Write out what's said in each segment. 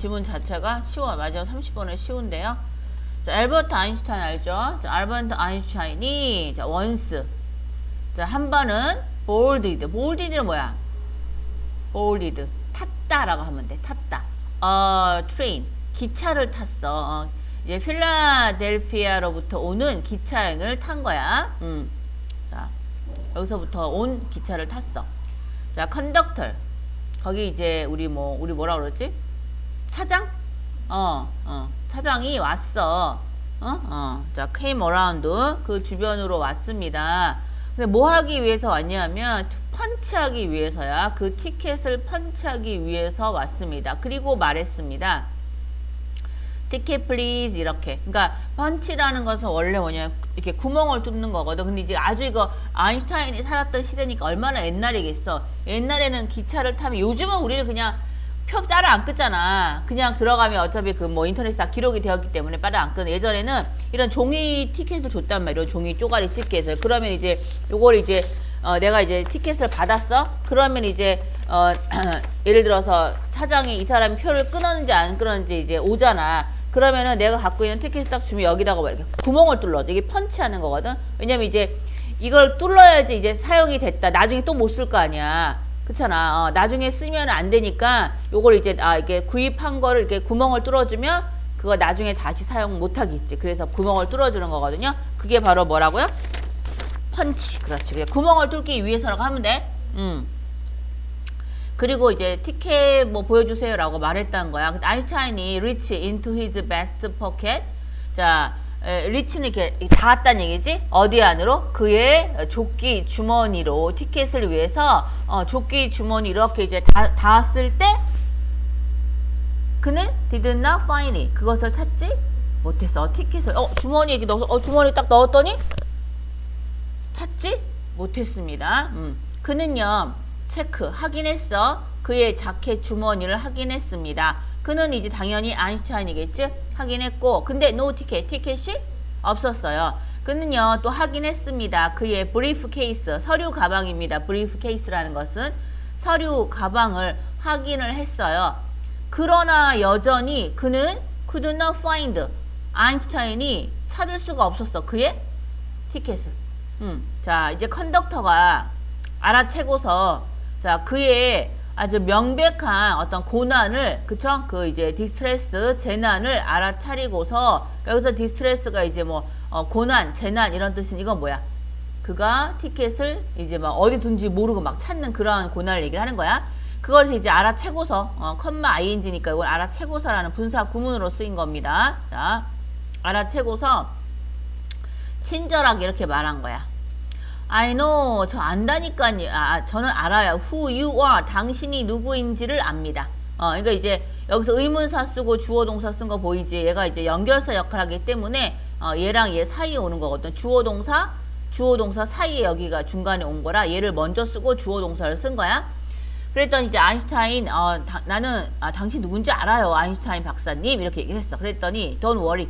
지문 자체가 쉬워. 맞아요. 30번은 쉬운데요. 자, 알버트 아인슈타인 알죠? 자, 알버트 아인슈타인이 자, 원스. 자, 한 번은 bolded. bolded는 뭐야? bolded. 탔다라고 하면 돼. 탔다. 어, train. 기차를 탔어. 어, 이제 필라델피아로부터 오는 기차행을 탄 거야. 음. 자, 여기서부터 온 기차를 탔어. 자, 컨덕터. 거기 이제 우리 뭐 우리 뭐라 그러지? 차장? 어, 어. 차장이 왔어. 어? 어. 자, came around. 그 주변으로 왔습니다. 근데 뭐 하기 위해서 왔냐면, 펀치하기 위해서야. 그 티켓을 펀치하기 위해서 왔습니다. 그리고 말했습니다. 티켓 플리즈 이렇게. 그러니까 펀치라는 것은 원래 뭐냐 이렇게 구멍을 뚫는 거거든. 근데 이제 아주 이거 아인슈타인이 살았던 시대니까 얼마나 옛날이겠어. 옛날에는 기차를 타면 요즘은 우리는 그냥 표 따로 안 끄잖아. 그냥 들어가면 어차피 그 뭐 인터넷 다 기록이 되었기 때문에 따로 안 끄는. 예전에는 이런 종이 티켓을 줬단 말이야. 이런 종이 쪼가리 찍게 해서. 그러면 이제 요걸 이제 어, 내가 이제 티켓을 받았어. 그러면 이제 어, 예를 들어서 차장이 이 사람이 표를 끊었는지 안 끊었는지 이제 오잖아. 그러면은 내가 갖고 있는 티켓을 딱 주면 여기다가 막 이렇게 구멍을 뚫러. 이게 펀치하는 거거든. 왜냐면 이제 이걸 뚫러야지 이제 사용이 됐다. 나중에 또 못 쓸 거 아니야. 그렇잖아. 어, 나중에 쓰면 안 되니까 요걸 이제 아 이게 구입한 거를 이렇게 구멍을 뚫어주면 그거 나중에 다시 사용 못 하겠지. 그래서 구멍을 뚫어주는 거거든요. 그게 바로 뭐라고요? 펀치. 그렇지. 구멍을 뚫기 위해서라고 하면 돼. 음. 그리고 이제 티켓 뭐 보여주세요라고 말했다는 거야. 아인슈타인이 reach into his vest pocket. 자, 에, 리치는 이렇게 닿았다는 얘기지? 어디 안으로? 그의 조끼 주머니로 티켓을 위해서 어, 조끼 주머니 이렇게 이제 닿, 닿았을 때 그는 did not find it. 그것을 찾지 못했어. 티켓을 어 주머니에 이렇게 넣어서 어 주머니 딱 넣었더니 찾지 못했습니다. 음. 그는요 체크 확인했어. 그의 자켓 주머니를 확인했습니다. 그는 이제 당연히 아인슈타인이겠지? 확인했고 근데 노 티켓 티켓이 없었어요. 그는요 또 확인했습니다. 그의 브리프 케이스 서류 가방입니다. 브리프 케이스라는 것은 서류 가방을 확인을 했어요. 그러나 여전히 그는 could not find 아인슈타인이 찾을 수가 없었어. 그의 티켓을. 음, 자 이제 컨덕터가 알아채고서 자 그의 아주 명백한 어떤 고난을 그쵸? 그 이제 디스트레스 재난을 알아차리고서 여기서 디스트레스가 이제 뭐 어, 고난 재난 이런 뜻인 이건 뭐야? 그가 티켓을 이제 막 어디 둔지 모르고 막 찾는 그러한 고난을 얘기를 하는 거야. 그걸 이제 알아채고서 어, 컴마 ing니까 이걸 알아채고서라는 분사 구문으로 쓰인 겁니다. 자 알아채고서 친절하게 이렇게 말한 거야 I know. 저 안다니까요. 아, 저는 알아요. Who you are. 당신이 누구인지를 압니다. 어, 그러니까 이제 여기서 의문사 쓰고 주어 동사 쓴 거 보이지? 얘가 이제 연결사 역할을 하기 때문에 어, 얘랑 얘 사이에 오는 거거든. 주어 동사, 주어 동사 사이에 여기가 중간에 온 거라 얘를 먼저 쓰고 주어 동사를 쓴 거야. 그랬더니 이제 아인슈타인 어, 다, 나는 아, 당신 누군지 알아요. 아인슈타인 박사님 이렇게 얘기했어. 그랬더니 don't worry.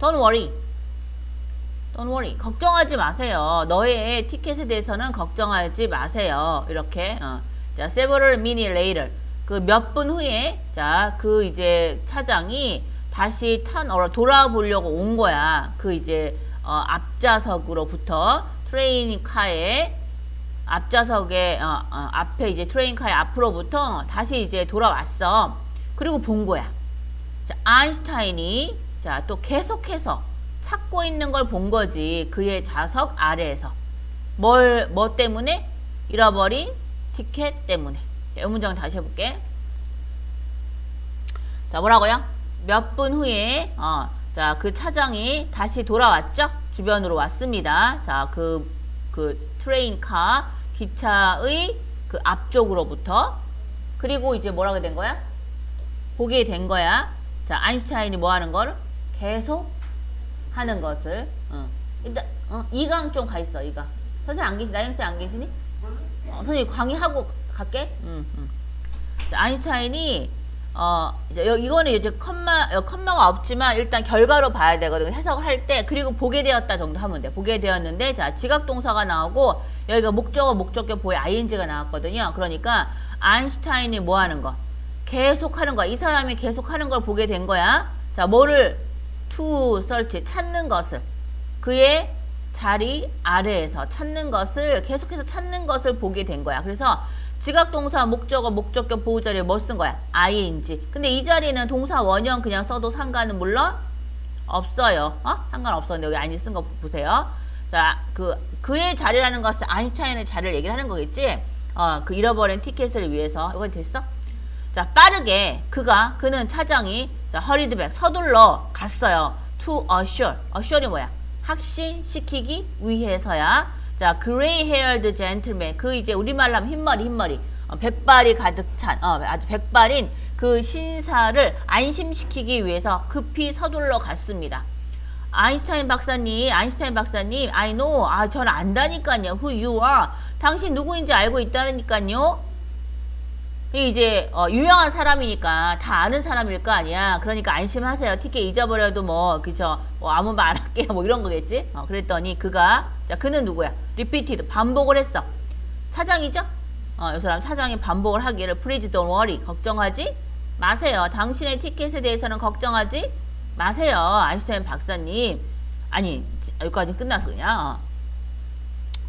don't worry. Don't worry. 걱정하지 마세요. 너의 티켓에 대해서는 걱정하지 마세요. 이렇게. 어. 자, several minutes later. 그 몇 분 후에 자, 그 이제 차장이 다시 턴 돌아 보려고 온 거야. 그 이제 어, 앞좌석으로부터 트레인 카에 앞좌석에 어, 어, 앞에 이제 트레인 카의 앞으로부터 다시 이제 돌아왔어. 그리고 본 거야. 자, 아인슈타인이 자, 또 계속해서 찾고 있는 걸 본 거지. 그의 좌석 아래에서. 뭘, 뭐 때문에? 잃어버린 티켓 때문에. 이 문장 다시 해볼게. 자, 뭐라고요? 몇 분 후에, 어, 자, 그 차장이 다시 돌아왔죠? 주변으로 왔습니다. 자, 그, 그 트레인 카, 기차의 그 앞쪽으로부터. 그리고 이제 뭐라고 된 거야? 보게 된 거야. 자, 아인슈타인이 뭐 하는 거를? 계속 하는 것을 어. 일단 어, 이강 좀 가 있어 이강 선생님 안 계시 나영쌤 안 계시니? 어, 선생님 강의하고 갈게 음, 음. 자, 아인슈타인이 어 이제 여, 이거는 이제 컴마 어, 컴마가 없지만 일단 결과로 봐야 되거든 해석을 할 때 그리고 보게 되었다 정도 하면 돼 보게 되었는데 자 지각 동사가 나오고 여기가 목적어 목적격 보에 ing가 나왔거든요 그러니까 아인슈타인이 뭐 하는 거 계속 하는 거야. 이 사람이 계속 하는 걸 보게 된 거야. 자, 뭐를 to search 찾는 것을 그의 자리 아래에서 찾는 것을 계속해서 찾는 것을 보게 된 거야. 그래서 지각 동사 목적어 목적격 보호 자리에 뭐 쓴 거야? ing. 근데 이 자리는 동사 원형 그냥 써도 상관은 물론 없어요. 어? 상관없어. 근데 여기 아니 쓴거 보세요. 자, 그 그의 자리라는 것은 아인슈타인의 자리를 얘기를 하는 거겠지? 어, 그 잃어버린 티켓을 위해서. 이건 됐어? 자, 빠르게 그가 그는 차장이 자, 허리드백 서둘러 갔어요. to assure. assure이 뭐야? 확신시키기 위해서야. 자, gray-haired gentleman. 그 이제 우리말로 하면 흰머리, 흰머리. 어, 백발이 가득 찬, 어, 아주 백발인 그 신사를 안심시키기 위해서 급히 서둘러 갔습니다. 아인슈타인 박사님, 아인슈타인 박사님, I know. 아, 저는 안다니까요. Who you are. 당신 누구인지 알고 있다니까요. 이 이제 어, 유명한 사람이니까 다 아는 사람일 거 아니야. 그러니까 안심하세요. 티켓 잊어버려도 뭐 그죠? 뭐 아무 말 안 할게요. 뭐 이런 거겠지. 어, 그랬더니 그가 자 그는 누구야? 리피티드 반복을 했어. 차장이죠? 어, 이 사람 차장이 반복을 하기를 Please don't worry. 걱정하지 마세요. 당신의 티켓에 대해서는 걱정하지 마세요. 아인슈타인 박사님. 아니 여기까지 끝나서 그냥 어.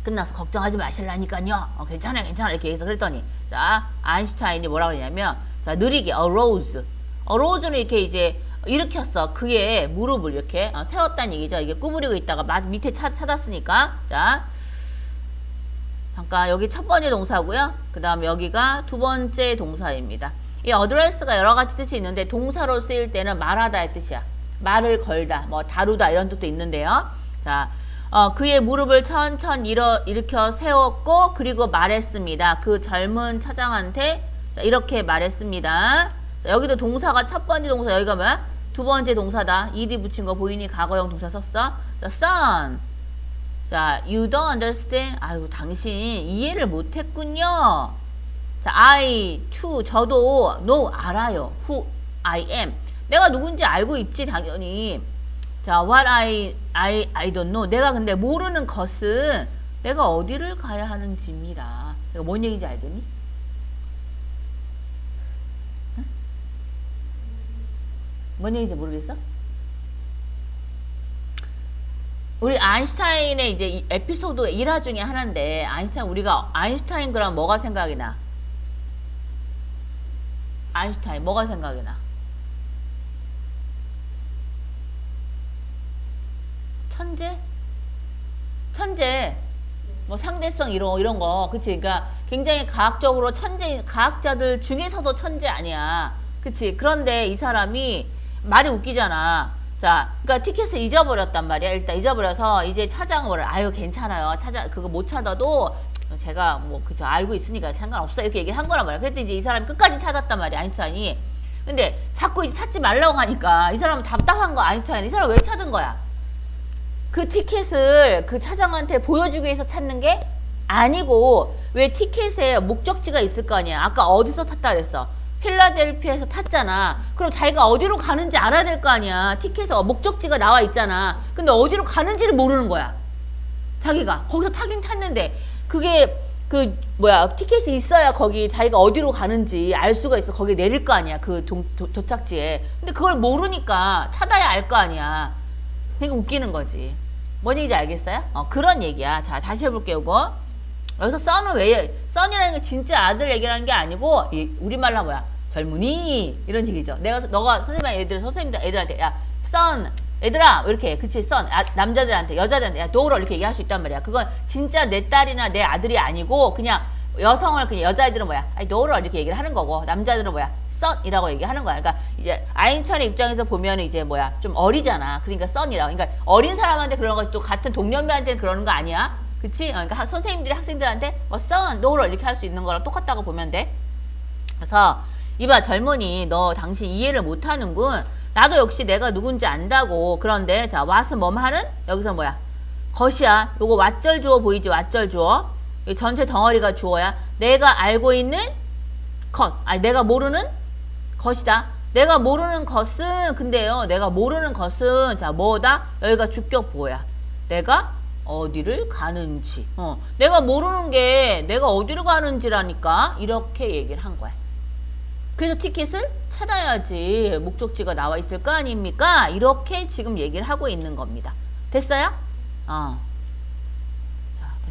끝나서 걱정하지 마실라니까요. 어, 괜찮아요, 괜찮아 이렇게 해서 그랬더니 자 아인슈타인이 뭐라고 그러냐면 자 느리게 arose, arose는 이렇게 이제 일으켰어. 그의 무릎을 이렇게 어, 세웠다는 얘기죠. 이게 구부리고 있다가 마- 밑에 차, 찾았으니까 자 잠깐 여기 첫 번째 동사고요. 그 다음 여기가 두 번째 동사입니다. 이 address가 여러 가지 뜻이 있는데 동사로 쓰일 때는 말하다의 뜻이야. 말을 걸다, 뭐 다루다 이런 뜻도 있는데요. 자, 어, 그의 무릎을 천천히 일어, 일으켜 세웠고 그리고 말했습니다. 그 젊은 차장한테 자, 이렇게 말했습니다. 자, 여기도 동사가 첫 번째 동사 여기가 뭐야? 두 번째 동사다. ed 붙인 거 보이니 과거형 동사 썼어. 자, son. 자, you don't understand. 아유, 당신 이해를 못 했군요. 자, I too 저도 no 알아요. Who I am. 내가 누군지 알고 있지 당연히. 자, what I I I don't know. 내가 근데 모르는 것은 내가 어디를 가야 하는지입니다. 내가 뭔 얘기인지 알겠니? 응? 뭔 얘기인지 모르겠어? 우리 아인슈타인의 이제 이 에피소드 1화 중에 하나인데 아인슈타인 우리가 아인슈타인 그럼 뭐가 생각이 나? 아인슈타인 뭐가 생각이 나? 천재? 천재. 뭐 상대성 이런 이런 거. 그치? 그러니까 굉장히 과학적으로 천재 과학자들 중에서도 천재 아니야. 그치? 그런데 이 사람이 말이 웃기잖아. 자, 그러니까 티켓을 잊어버렸단 말이야. 일단 잊어버려서 이제 찾아오를 아유 괜찮아요. 찾아 그거 못 찾아도 제가 뭐 그저 알고 있으니까 상관없어 이렇게 얘기를 한 거란 말이야. 그랬더니 이제 이 사람이 끝까지 찾았단 말이야. 아인슈타인이. 근데 자꾸 이제 찾지 말라고 하니까 이 사람은 답답한 거 아인슈타인. 이 사람 왜 찾은 거야? 그 티켓을 그 차장한테 보여주기 위해서 찾는 게 아니고 왜 티켓에 목적지가 있을 거 아니야. 아까 어디서 탔다 그랬어. 필라델피아에서 탔잖아. 그럼 자기가 어디로 가는지 알아야 될 거 아니야. 티켓에 목적지가 나와 있잖아. 근데 어디로 가는지를 모르는 거야. 자기가 거기서 타긴 탔는데 그게 그 뭐야 티켓이 있어야 거기 자기가 어디로 가는지 알 수가 있어. 거기 내릴 거 아니야. 그 도, 도, 도착지에. 근데 그걸 모르니까 찾아야 알 거 아니야. 그러니까 웃기는 거지. 뭔 얘기인지 알겠어요? 어, 그런 얘기야. 자, 다시 해볼게요, 이거. 여기서 썬은 왜, 썬이라는 게 진짜 아들 얘기라는 게 아니고, 이, 우리말로 뭐야? 젊은이. 이런 얘기죠. 내가, 너가 선생님 애들, 선생님들 애들한테, 야, 썬, 얘들아, 이렇게, 그치, 썬. 아, 남자들한테, 여자들한테, 야, 도우러 이렇게 얘기할 수 있단 말이야. 그건 진짜 내 딸이나 내 아들이 아니고, 그냥 여성을, 그냥 여자애들은 뭐야? 아니, 도우러 이렇게 얘기를 하는 거고, 남자들은 뭐야? 썬이라고 얘기하는 거야. 그러니까 이제 아인슈타인 입장에서 보면 이제 뭐야 좀 어리잖아. 그러니까 썬이라고. 그러니까 어린 사람한테 그런 것이 또 같은 동년배한테는 그러는 거 아니야. 그치? 어, 그러니까 하- 선생님들이 학생들한테 뭐 썬, 노러 이렇게 할 수 있는 거랑 똑같다고 보면 돼. 그래서 이봐 젊은이 너 당신 이해를 못하는군. 나도 역시 내가 누군지 안다고. 그런데 자 와서 뭐 하는? 여기서 뭐야? 것이야. 요거 왓절 주어 보이지? 왓절 주어. 이 전체 덩어리가 주어야. 내가 알고 있는 것. 아니 내가 모르는 것이다. 내가 모르는 것은 근데요. 내가 모르는 것은 자 뭐다? 여기가 주격 보호야. 내가 어디를 가는지. 어. 내가 모르는 게 내가 어디를 가는지라니까 이렇게 얘기를 한 거야. 그래서 티켓을 찾아야지 목적지가 나와 있을 거 아닙니까? 이렇게 지금 얘기를 하고 있는 겁니다. 됐어요? 어.